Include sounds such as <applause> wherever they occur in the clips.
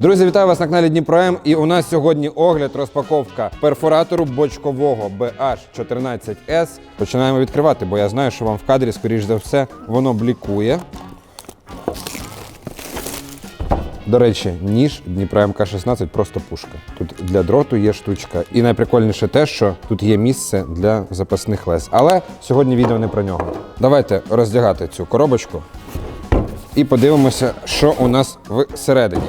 Друзі, вітаю вас на каналі Дніпром. І у нас сьогодні огляд розпаковка перфоратору бочкового BH14S. Починаємо відкривати, бо я знаю, що вам в кадрі, скоріш за все, воно блікує. До речі, ніж Дніпро МК-16 просто пушка. Тут для дроту є штучка. І найприкольніше те, що тут є місце для запасних лез. Але сьогодні відео не про нього. Давайте роздягати цю коробочку і подивимося, що у нас всередині.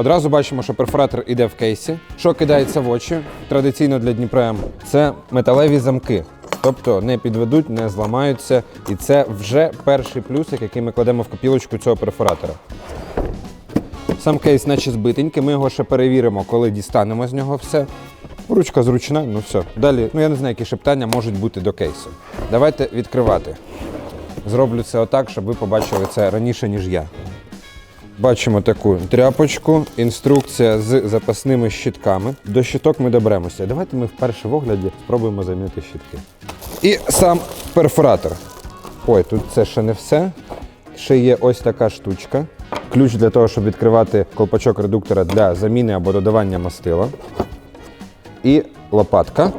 Одразу бачимо, що перфоратор іде в кейсі. Що кидається в очі традиційно для Дніпра, це металеві замки. Тобто не підведуть, не зламаються. І це вже перший плюсик, який ми кладемо в копілочку цього перфоратора. Сам кейс, наче збитенький, ми його ще перевіримо, коли дістанемо з нього все. Ручка зручна, ну все. Далі, ну я не знаю, які шептання можуть бути до кейсу. Давайте відкривати. Зроблю це отак, щоб ви побачили це раніше, ніж я. Бачимо таку тряпочку, інструкція з запасними щітками. До щиток ми доберемося. Давайте ми вперше в огляді спробуємо замінити щітки. І сам перфоратор. Ой, тут це ще не все. Ще є ось така штучка. Ключ для того, щоб відкривати колпачок редуктора для заміни або додавання мастила. І лопатка.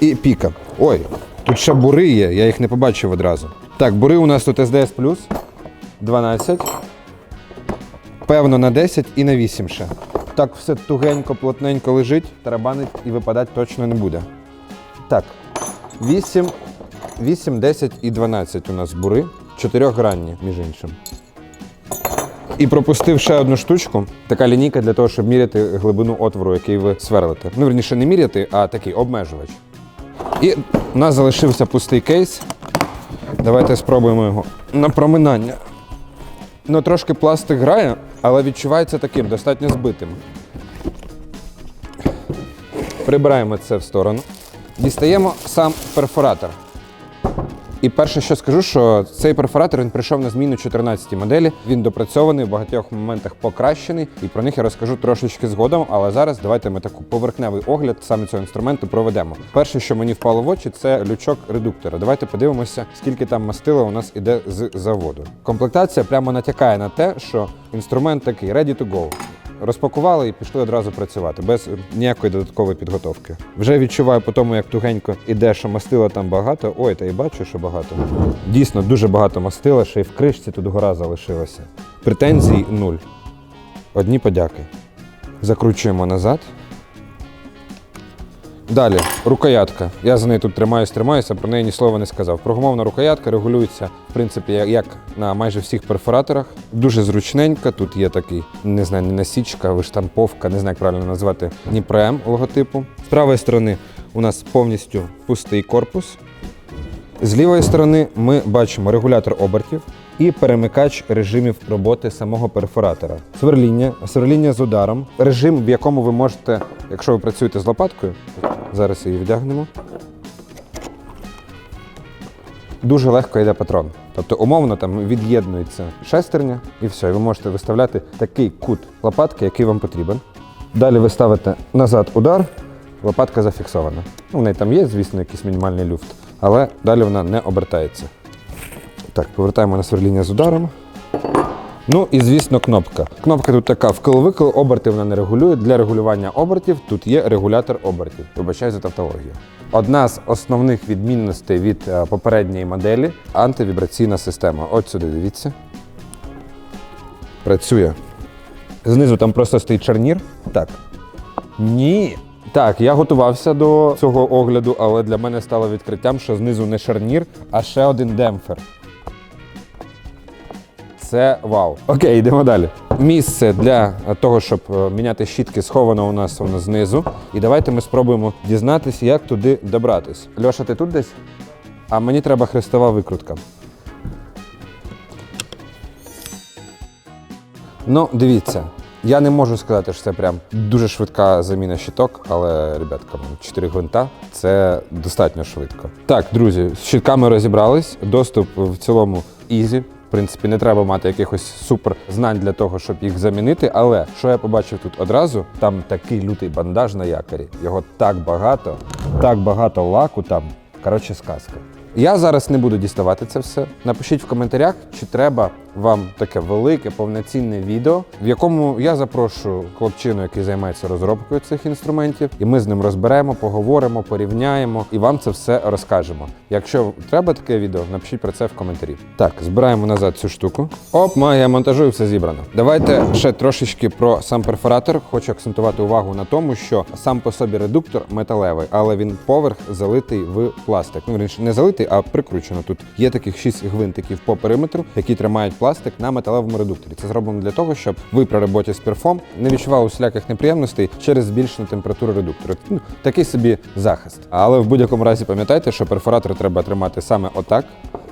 І піка. Ой, тут ще бури є, я їх не побачив одразу. Так, бури у нас тут SDS 12. Певно, на 10 і на 8 ще. Так все тугенько, плотненько лежить, тарабанить і випадати точно не буде. Так, 8, 8, 10 і 12 у нас бури. Чотирьохгранні, між іншим. І пропустив ще одну штучку. Така лінійка для того, щоб міряти глибину отвору, який ви сверлите. Ну, верніше, не міряти, а такий обмежувач. І у нас залишився пустий кейс. Давайте спробуємо його на проминання. Ну, трошки пластик грає, але відчувається таким, достатньо збитим. Прибираємо це в сторону. Дістаємо сам перфоратор. І перше, що скажу, що цей перфоратор він прийшов на зміну 14 моделі. Він допрацьований, в багатьох моментах покращений, і про них я розкажу трошечки згодом. Але зараз давайте ми таку поверхневий огляд саме цього інструменту проведемо. Перше, що мені впало в очі, це лючок редуктора. Давайте подивимося, скільки там мастила у нас іде з заводу. Комплектація прямо натякає на те, що інструмент такий ready to go. Розпакували і пішли одразу працювати без ніякої додаткової підготовки. Вже відчуваю по тому, як тугенько іде, що мастила там багато. Ой, та й бачу, що багато. Дійсно, дуже багато мастила, ще й в кришці тут гора залишилася. Претензій нуль. Одні подяки. Закручуємо назад. Далі, рукоятка. Я за неї тут тримаюсь, тримаюся, про неї ні слова не сказав. Прогумовна рукоятка регулюється, в принципі, як- на майже всіх перфораторах. Дуже зручненька. Тут є такий, не знаю, не насічка, виштамповка, не знаю, як правильно назвати, Дніпрем логотипу. З правої сторони у нас повністю пустий корпус. З лівої сторони ми бачимо регулятор обертів і перемикач режимів роботи самого перфоратора. Сверління, сверління з ударом, режим, в якому ви можете, якщо ви працюєте з лопаткою, зараз її вдягнемо. Дуже легко йде патрон. Тобто, умовно там від'єднується шестерня і все, ви можете виставляти такий кут лопатки, який вам потрібен. Далі ви ставите назад удар, лопатка зафіксована. Ну, в неї там є, звісно, якийсь мінімальний люфт, але далі вона не обертається. Так, повертаємо на сверління з ударом. Ну і звісно, кнопка. Кнопка тут така вкл-викл, оберти вона не регулює. Для регулювання обертів тут є регулятор обертів. Вибачаю за тавтологію. Одна з основних відмінностей від е, попередньої моделі антивібраційна система. От сюди дивіться. Працює. Знизу там просто стоїть шарнір. Так. Ні. Так, я готувався до цього огляду, але для мене стало відкриттям, що знизу не шарнір, а ще один демпфер. Це вау. Окей, йдемо далі. Місце для того, щоб е, міняти щітки, сховано у нас воно знизу. І давайте ми спробуємо дізнатися, як туди добратись. Льоша, ти тут десь? А мені треба хрестова викрутка. Ну, дивіться. Я не можу сказати, що це прям дуже швидка заміна щиток, але, ребятка, 4 гвинта це достатньо швидко. Так, друзі, з щитками розібрались. Доступ в цілому ізі. Принципі, не треба мати якихось супер знань для того, щоб їх замінити. Але що я побачив тут одразу, там такий лютий бандаж на якорі. Його так багато, так багато лаку там. Коротше, сказка. Я зараз не буду діставати це все. Напишіть в коментарях, чи треба вам таке велике повноцінне відео, в якому я запрошую хлопчину, який займається розробкою цих інструментів, і ми з ним розберемо, поговоримо, порівняємо і вам це все розкажемо. Якщо треба таке відео, напишіть про це в коментарі. Так, збираємо назад цю штуку. Оп, магія монтажу і все зібрано. Давайте ще трошечки про сам перфоратор. Хочу акцентувати увагу на тому, що сам по собі редуктор металевий, але він поверх залитий в пластик. Ну, вірніше, не залитий, а прикручено. Тут є таких шість гвинтиків по периметру, які тримають пластик на металевому редукторі. Це зроблено для того, щоб ви при роботі з перфом не відчували усіляких неприємностей через збільшену температуру редуктора. Ну, такий собі захист. Але в будь-якому разі пам'ятайте, що перфоратор треба тримати саме отак.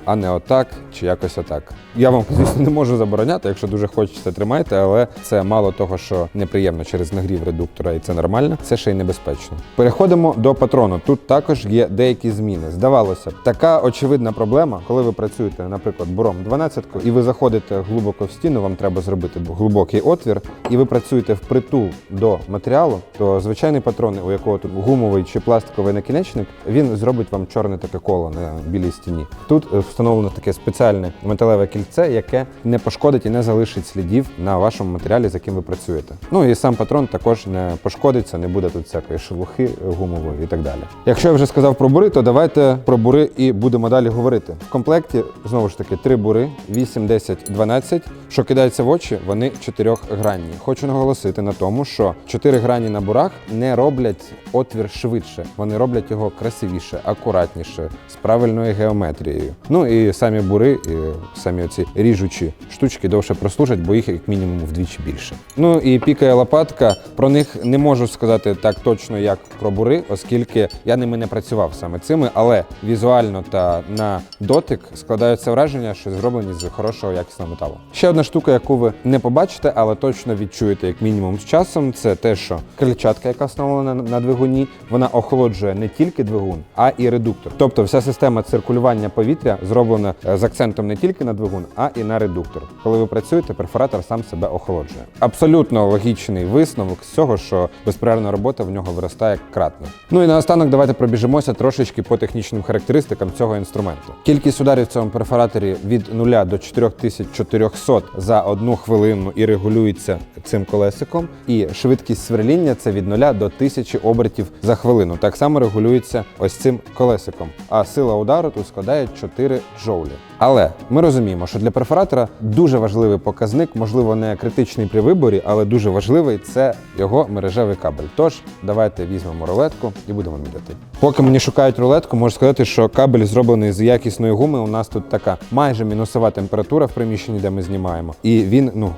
А не отак чи якось отак. Я вам, звісно, не можу забороняти, якщо дуже хочеться, тримайте, але це мало того, що неприємно через нагрів редуктора, і це нормально, це ще й небезпечно. Переходимо до патрону. Тут також є деякі зміни. Здавалося б, така очевидна проблема, коли ви працюєте, наприклад, буром 12 і ви заходите глибоко в стіну, вам треба зробити глибокий отвір, і ви працюєте впритул до матеріалу, то звичайний патрон, у якого тут гумовий чи пластиковий накінечник, він зробить вам чорне таке коло на білій стіні. Тут е, встановлено таке спеціальне металеве кільце, яке не пошкодить і не залишить слідів на вашому матеріалі, з яким ви працюєте. Ну і сам патрон також не пошкодиться, не буде тут всякої шелухи гумової і так далі. Якщо я вже сказав про бури, то давайте про бури і будемо далі говорити. В комплекті знову ж таки три бури: 8, 10, 12. Що кидається в очі, вони чотирьохгранні. Хочу наголосити на тому, що чотири грані на бурах не роблять отвір швидше, вони роблять його красивіше, акуратніше, з правильною геометрією. Ну і самі бури, і самі оці ріжучі штучки довше прослужать, бо їх як мінімум вдвічі більше. Ну і піка і лопатка. Про них не можу сказати так точно, як про бури, оскільки я ними не працював саме цими, але візуально та на дотик складається враження, що зроблені з хорошого якісного металу. Ще одна штука, яку ви не побачите, але точно відчуєте як мінімум з часом, це те, що клітчатка, яка встановлена на двигуні, вона охолоджує не тільки двигун, а і редуктор. Тобто вся система циркулювання повітря зроблена е, з акцентом не тільки на двигун, а і на редуктор. Коли ви працюєте, перфоратор сам себе охолоджує. Абсолютно логічний висновок з цього, що безперервна робота в нього виростає кратно. Ну і наостанок давайте пробіжимося трошечки по технічним характеристикам цього інструменту. Кількість ударів в цьому перфораторі від 0 до 4400 за одну хвилину і регулюється цим колесиком. І швидкість сверління це від 0 до 1000 обертів за хвилину. Так само регулюється ось цим колесиком. А сила удару тут складає 4 джоулі. Але ми розуміємо, що для перфоратора дуже важливий показник, можливо, не критичний при виборі, але дуже важливий це його мережевий кабель. Тож давайте візьмемо рулетку і будемо міряти. Поки мені шукають рулетку, можу сказати, що кабель зроблений з якісної гуми. У нас тут така майже мінусова температура в приміщенні, де ми знімаємо, і він ну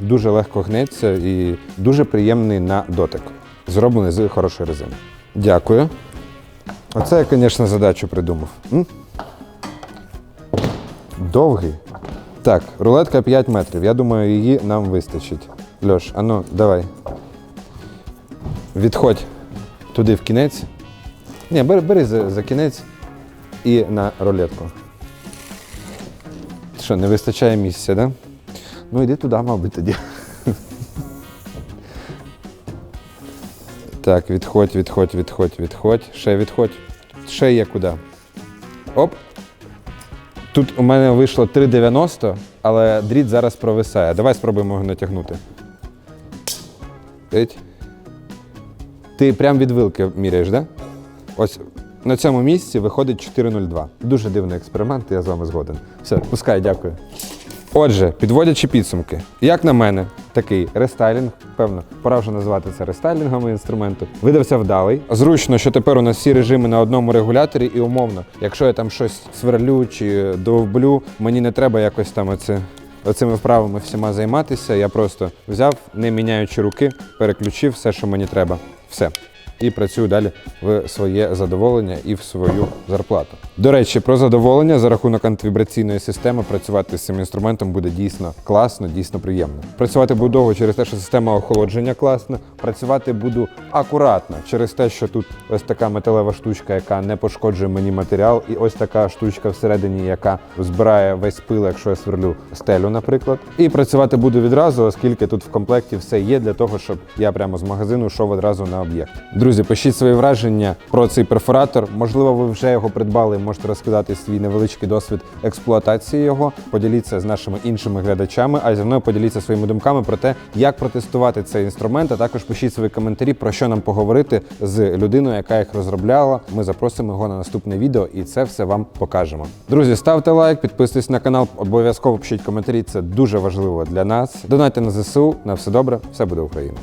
дуже легко гнеться і дуже приємний на дотик. Зроблений з хорошої резини. Дякую. Оце я, звісно, задачу придумав. Довгий. Так, рулетка 5 метрів. Я думаю, її нам вистачить. Льош, а ну, давай. Відходь туди в кінець. Ні, бери, бери за, за кінець і на рулетку. Що, не вистачає місця, да? Ну йди туди, мабуть, тоді. <laughs> Так, відходь, відходь, відходь, відходь. Ще відходь. Ще є куди. Оп. Тут у мене вийшло 3,90, але дріт зараз провисає. Давай спробуємо його натягнути. Ти прям від вилки міряєш. Да? Ось на цьому місці виходить 4,02. Дуже дивний експеримент, я з вами згоден. Все, пускай, дякую. Отже, підводячи підсумки, як на мене, такий рестайлінг, певно, пора вже називати це рестайлінгом інструменту. Видався вдалий. Зручно, що тепер у нас всі режими на одному регуляторі, і умовно, якщо я там щось сверлю чи довблю, мені не треба якось там оце. Оцими вправами всіма займатися. Я просто взяв, не міняючи руки, переключив все, що мені треба. Все. І працюю далі в своє задоволення і в свою зарплату. До речі, про задоволення за рахунок антивібраційної системи працювати з цим інструментом буде дійсно класно, дійсно приємно. Працювати буду довго через те, що система охолодження класна. Працювати буду акуратно через те, що тут ось така металева штучка, яка не пошкоджує мені матеріал, і ось така штучка всередині, яка збирає весь пил, якщо я сверлю стелю, наприклад. І працювати буду відразу, оскільки тут в комплекті все є для того, щоб я прямо з магазину йшов одразу на об'єкт. Друзі, пишіть свої враження про цей перфоратор. Можливо, ви вже його придбали, можете розказати свій невеличкий досвід експлуатації його. Поділіться з нашими іншими глядачами, а зі мною поділіться своїми думками про те, як протестувати цей інструмент. А також пишіть свої коментарі, про що нам поговорити з людиною, яка їх розробляла. Ми запросимо його на наступне відео і це все вам покажемо. Друзі, ставте лайк, підписуйтесь на канал, обов'язково пишіть коментарі. Це дуже важливо для нас. Донайте на ЗСУ. На все добре, все буде Україна.